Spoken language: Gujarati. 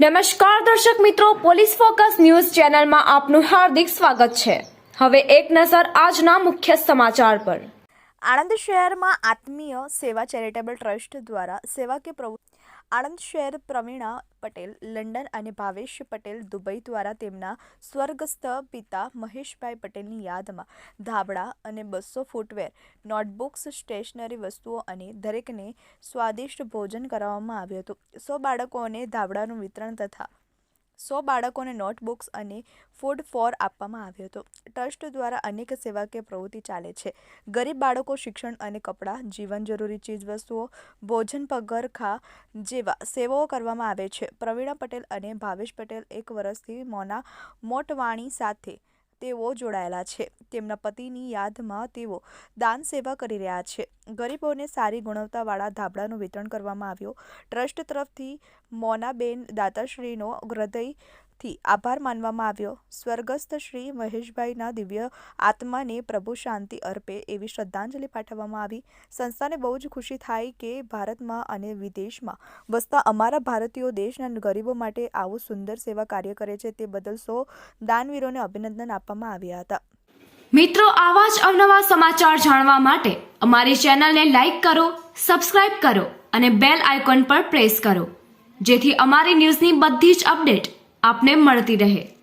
નમસ્કાર દર્શક મિત્રો, પોલીસ ફોકસ ન્યૂઝ ચેનલમાં આપનું હાર્દિક સ્વાગત છે. હવે એક નજર આજના મુખ્ય સમાચાર પર. આણંદ શહેરમાં આત્મીય સેવા ચેરિટેબલ ટ્રસ્ટ દ્વારા સેવા કે પ્રવૃત્તિ આણંદ શહેર પ્રવીણા પટેલ, લંડન અને ભાવેશ પટેલ દુબઈ દ્વારા તેમના સ્વર્ગસ્થ પિતા મહેશભાઈ પટેલની યાદમાં ધાબળા અને બસો ફૂટવેર, નોટબુક્સ, સ્ટેશનરી વસ્તુઓ અને દરેકને સ્વાદિષ્ટ ભોજન કરાવવામાં આવ્યું હતું. સો બાળકોને ધાબળાનું વિતરણ તથા સો બાળકોને નોટબુક્સ અને ફૂડ ફોર આપવામાં આવ્યો હતો. ટ્રસ્ટ દ્વારા અનેક સેવાકીય પ્રવૃત્તિ ચાલે છે. ગરીબ બાળકો શિક્ષણ અને કપડાં, જીવન જરૂરી ચીજવસ્તુઓ, ભોજન પગરખા જેવા સેવાઓ કરવામાં આવે છે. પ્રવીણા પટેલ અને ભાવેશ પટેલ એક વર્ષથી મોના મોટવાણી સાથે તેઓ જોડાયેલા છે. તેમના પતિની યાદમાં તેઓ દાન સેવા કરી રહ્યા છે. ગરીબોને સારી ગુણવત્તાવાળા ધાબળાનું વિતરણ કરવામાં આવ્યું. ટ્રસ્ટ તરફથી મોનાબેન દાતાશ્રીનો હૃદયથી આભાર માનવામાં આવ્યો. સ્વર્ગસ્થ શ્રી મહેશભાઈના દિવ્ય આત્માને પ્રભુ શાંતિ અર્પે એવી શ્રદ્ધાંજલિ પાઠવવામાં આવી. સંસ્થાને બહુ જ ખુશી થાય કે ભારતમાં અને વિદેશમાં વસતા અમારા ભારતીયો દેશના ગરીબો માટે આવું સુંદર સેવા કાર્ય કરે છે તે બદલ સૌ દાનવીરોને અભિનંદન આપવામાં આવ્યા હતા. મિત્રો, આવા જ અવનવા સમાચાર જાણવા માટે અમારી ચેનલને લાઇક કરો, સબસ્ક્રાઇબ કરો અને બેલ આઇકોન પર પ્રેસ કરો. જેથી અમારી ન્યૂઝની બધી જ અપડેટ આપને મળતી રહે.